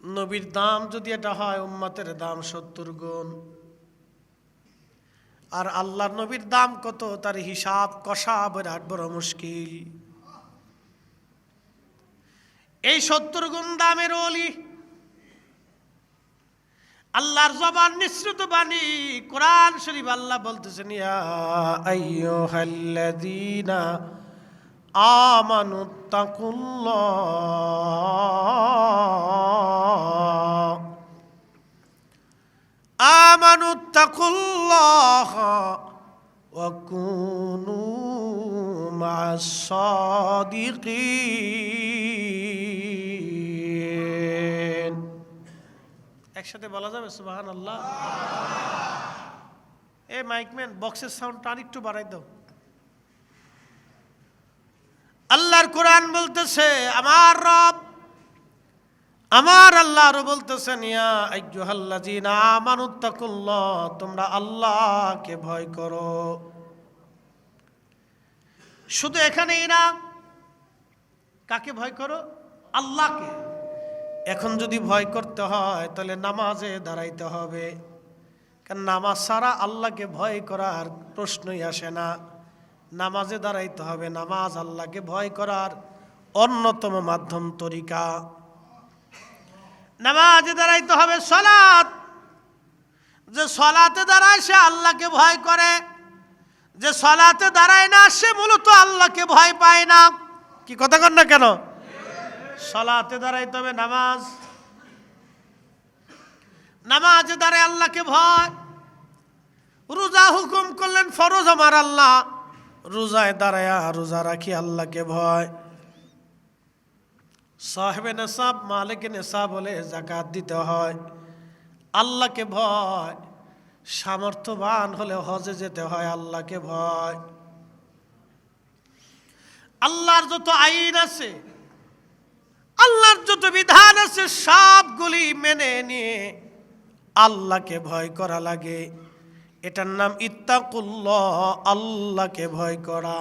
নবীর দাম যদি এটা হয়, উম্মতের দাম সত্তর গুণ। আর আল্লাহর নবীর দাম কত? তার হিসাব কষা বিরাট বড় মুশকিল। এই সত্তর গুণ দামের অলি আল্লাহর জবান নিঃসৃত বাণী কোরআন শরীফ আল্লাহ বলতেছেন, ইয়া আইয়ুহাল্লাযীনা আমানুত্তাকুল্লাহ আমানুত্তাকুল্লাহ ওয়া কুনু মা'আস সাদিকিন একসাথে বলা যাবে সুবাহান আল্লাহ এ মাইকম্যান বক্সের সাউন্ডটা আরেকটু বাড়াই দাও। আল্লাহর কোরআন বলতেছে, আমার রব, আমার আল্লাহ আরও বলতেছেন আইয়ুহাল্লাযীনা আমানুত্তাকুল্লাহ তোমরা আল্লাহকে ভয় করো। শুধু এখানেই না, কাকে ভয় করো? আল্লাহকে। এখন যদি ভয় করতে হয়, তাহলে নামাজে দাঁড়াইতে হবে। কারণ নামাজ সারা আল্লাহকে ভয় করার প্রশ্নই আসে না। নামাজে দাঁড়াইতে হবে, নামাজ আল্লাহকে ভয় করার অন্যতম মাধ্যম তরিকা। নামাজে দাঁড়াইতে হবে সলাৎ। যে সলাতে দাঁড়ায় সে আল্লাহকে ভয় করে, যে সলাতে দাঁড়ায় না সে মূলত আল্লাহকে ভয় পায় না। কি কথা কর না কেন? সলাতে দাঁড়াইতে হবে নামাজ। নামাজে দাঁড়ায় আল্লাহকে ভয়। রোজা হুকুম করলেন ফরজ আমার আল্লাহ। রোজায় দাঁড়ায়া, রোজা রাখি আল্লাহকে ভয়। সাহেবে নেশাব, মালিক নেশাব বলে জাকাত দিতে হয়। আল্লাহকে ভয়, সামর্থ্যবান হলে হজে যেতে হয়, আল্লাহকে ভয়। আল্লাহর যত আইন আছে, আল্লাহর যত বিধান আছে, সবগুলি মেনে নিয়ে আল্লাহকে ভয় করা লাগে। এটার নাম ইত্তাকুল্লাহ, আল্লাহকে ভয় করা।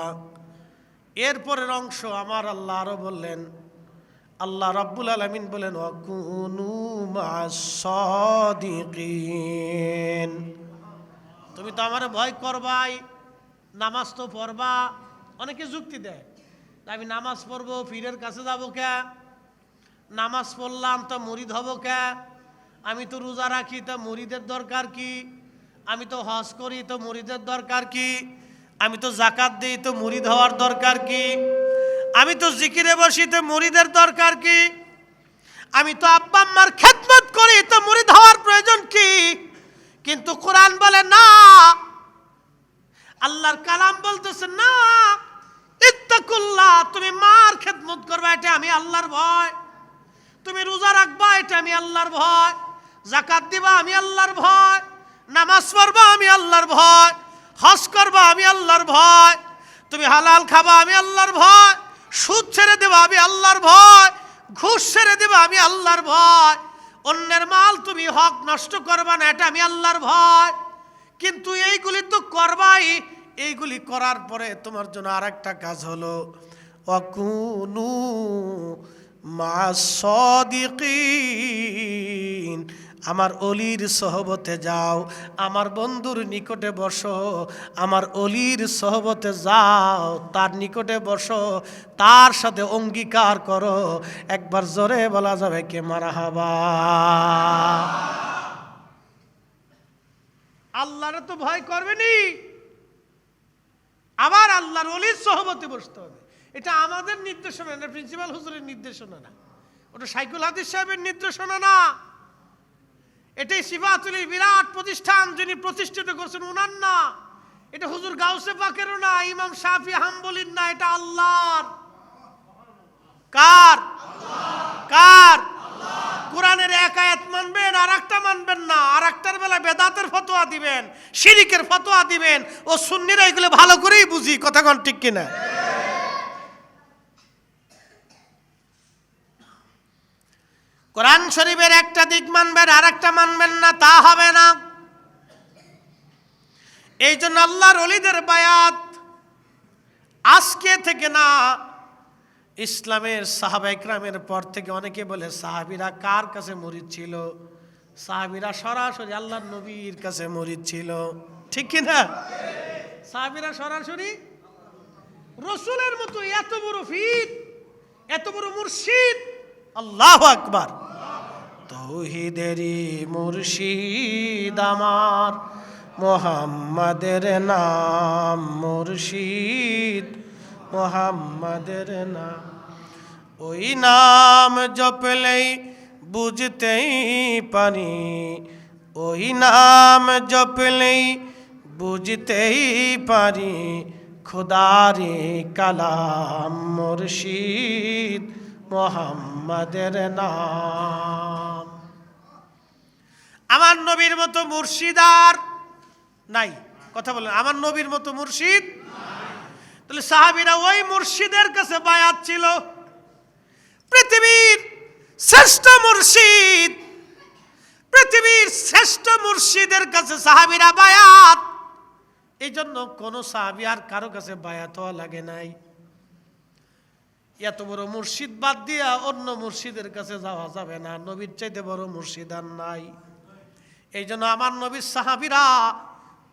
এরপরের অংশ আমার আল্লাহ আরও বললেন, আল্লাহ রাব্বুল আলমিন বলেন তুমি তো আমার ভয় করবাই, নামাজ তো পড়বা, অনেকে যুক্তি দেয় আমি নামাজ পড়ব, পীরের কাছে যাব কে? নামাজ পড়লাম তা মুরিদ হব কে? আমি তো রোজা রাখি, তা মুরিদের দরকার কি? আমি তো হজ করি, তো মুরিদের দরকার কি? আমি তো জাকাত দিই, তো মুরিদ হওয়ার দরকার কি? আমি তো জিকিরে বসি, তো মুরিদের দরকার কি? আমি তো আব্বা আম্মার খেদমত করি, তো মুরিদ হওয়ার প্রয়োজন কি? কিন্তু কোরআন বলে না। আল্লাহর কালাম বলতেছে, না, ইত্তাকুল্লাহ, তুমি মার খেদমত করবা, এটা আমি আল্লাহর ভয়। তুমি রোজা রাখবা, এটা আমি আল্লাহর ভয়। জাকাত দিবা, আমি আল্লাহর ভয়। নামাজ পড়বা আমি আল্লাহর ভয়, হজ করবা আমি আল্লাহর ভয়, তুমি হালাল খাবা আমি আল্লাহর ভয়, সুদ ছেড়ে দেবা আমি আল্লাহর ভয়, ঘুষ ছেড়ে দেবা আমি আল্লাহর ভয়, অন্যের মাল তুমি হক নষ্ট করবা না, এটা আমি আল্লাহর ভয়। কিন্তু এইগুলি তো করবাই, এইগুলি করার পরে তোমার জন্য আর একটা কাজ হলো, অকুনু মাসদিকিন আমার অলির সহবতে যাও, আমার বন্ধুর নিকটে বসো, আমার অলির সহবতে যাও, তার নিকটে বসো, তার সাথে অঙ্গীকার করো, একবার জোরে বলা যাবে কে মারা হাবা আল্লাহরে তো ভয় করবেনি, আবার আল্লাহর অলির সহবতে বসতে হবে। এটা আমাদের নির্দেশনা না, প্রিন্সিপাল হুজুরের নির্দেশনা না। ওটা সাইকুল হাদিস সাহেবের নির্দেশনা না। এটাই সিফাতুলির বিরাট প্রতিষ্ঠান যিনি প্রতিষ্ঠিত করছেন উনার না এটা হুজুর গাউসে পাকেরও না, ইমাম শাফি হাম্বলির না, এটা আল্লাহর। কার? কার? কোরআনের এক আয়াত মানবেন আর একটা মানবেন না। আর একটার বেলা বেদাতের ফতোয়া দিবেন, শিরিকের ফতোয়া দিবেন, ও সুন্নিরা এগুলো ভালো করেই বুঝি, কথা ঠিক কিনা? কোরআন শরীফের একটা দিক মানবেন আর একটা মানবেন না, তা হবে না। এই জন্য আল্লাহর অলিদের বায়াত আজকে থেকে না, ইসলামের সাহাবা ইকরামের পর থেকে অনেকে বলে, সাহাবিরা কার কাছে মরিদ ছিল? সাহাবিরা সরাসরি আল্লাহ নবীর কাছে মরিদ ছিল। ঠিক কি না? সাহাবিরা সরাসরি রসুলের মতো, এত বড় ফিট এত বড় মুর্শিদ, আল্লাহ আকবার। তৌহিদেরই মুর্শিদ আমার। মোহাম্মদের নাম মুর্শিদ, মোহাম্মদের নাম। ওই নাম জপলেই বুঝতেই পারি। ওই নাম জপলেই বুঝতেই পারি। খুদারি কালাম মুর্শিদ মোহাম্মদের নাম। আমার নবীর মতো মুর্শিদার নাই। কথা বলেন, আমার নবীর মতো মুর্শিদ তাহলে সাহাবিরা ওই মুর্শিদের কাছে বায়াত ছিল। পৃথিবীর শ্রেষ্ঠ মুর্শিদ, পৃথিবীর শ্রেষ্ঠ মুর্শিদের কাছে সাহাবিরা বায়াত। এই জন্য কোনো সাহাবি আর কারও কাছে বায়াত হওয়া লাগে নাই। এত বড় মুর্শিদ বাদ দিয়া অন্য মুর্শিদের কাছে যাওয়া যাবে না। নবীর চাইতে বড় মুর্শিদ আর নাই। এই জন্য আমার নবীর সাহাবিরা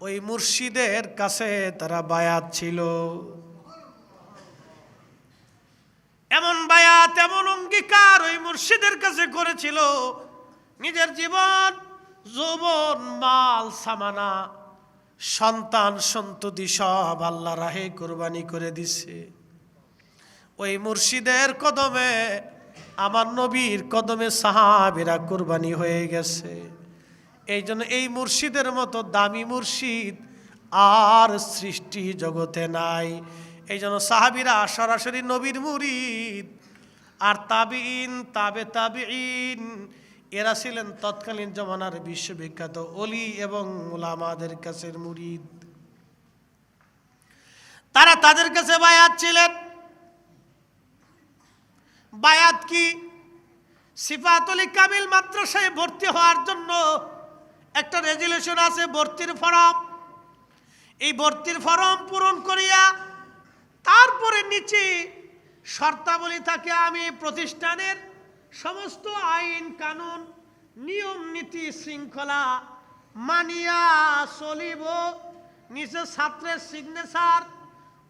ওই মুর্শিদের কাছে তারা বায়াত ছিল। এমন বায়াত, এমন অঙ্গীকার ওই মুর্শিদের কাছে করেছিল। নিজের জীবন, যৌবন, মাল, সামানা, সন্তান, সন্ততি সব আল্লাহ রাহে কোরবানি করে দিছে। ওই মুর্শিদের কদমে, আমার নবীর কদমে সাহাবিরা কোরবানি হয়ে গেছে। এই জন্য এই মুর্শিদের মতো দামি মুর্শিদ আর সৃষ্টি জগতে নাই। এই জন্য সাহাবিরা সরাসরি নবীর মুরিদ আর তাবিন তাবে তাবিন এরা ছিলেন তৎকালীন জমানার বিশ্ববিখ্যাত অলি এবং ওলামাদের কাছের মুরিদ। তারা তাদের কাছে বায়াত ছিলেন। বায়াত কি? সিফাতলি কামিল মাদ্রাসায় ভর্তি হওয়ার জন্য একটা রেজুলেশন আছে, ভর্তির ফরম। এই ভর্তির ফরম পূরণ করিয়া তারপরে নিচে শর্তাবলী থাকে, আমি প্রতিষ্ঠানের সমস্ত আইন, কানুন, নিয়ম, নীতি, শৃঙ্খলা মানিয়া চলিব। নিচে ছাত্রের সিগনেচার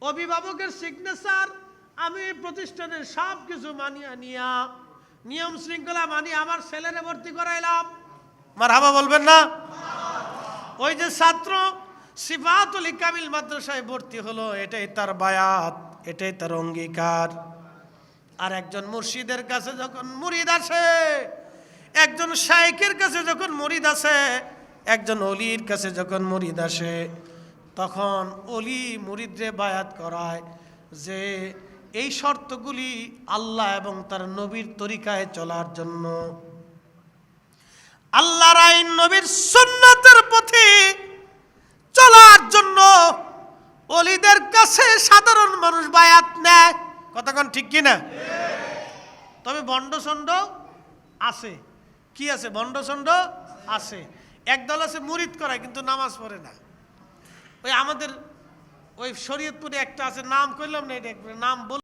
অভিভাবকের সিগনেচার আমি এই প্রতিষ্ঠানের সব কিছু মানিয়া নিয়া, নিয়ম শৃঙ্খলা মানিয়ে আমার ছেলেরে ভর্তি করাইলাম। মার হাবা বলবেন না? ওই যে ছাত্র সিফাতুল কামিল মাদ্রাসায় ভর্তি হলো, এটাই তার বায়াত, এটাই তার অঙ্গীকার। আর একজন মুর্শিদের কাছে যখন মুরিদ আসে, একজন শাইকের কাছে যখন মুরিদ আসে, একজন অলির কাছে যখন মুরিদ আসে, তখন অলি মুরিদরে বায়াত করায় যে এই শর্তগুলি আল্লাহ এবং তার নবীর তরিকায় চলার জন্য। আল্লাহর আইন নবীর সুন্নতের পথে চলার জন্য অলিদের কাছে সাধারণ মানুষ বায়াত নেয়। কতক্ষণ ঠিক কিনা? তবে বন্ডসন্ড আছে। কি আছে? বন্ডসন্ড আছে। একদল আছে মুরিদ করায়, কিন্তু নামাজ পড়ে না। ওই আমাদের ওই শরীয়তপুরে একটা আছে, নাম করলাম না এটা নাম বল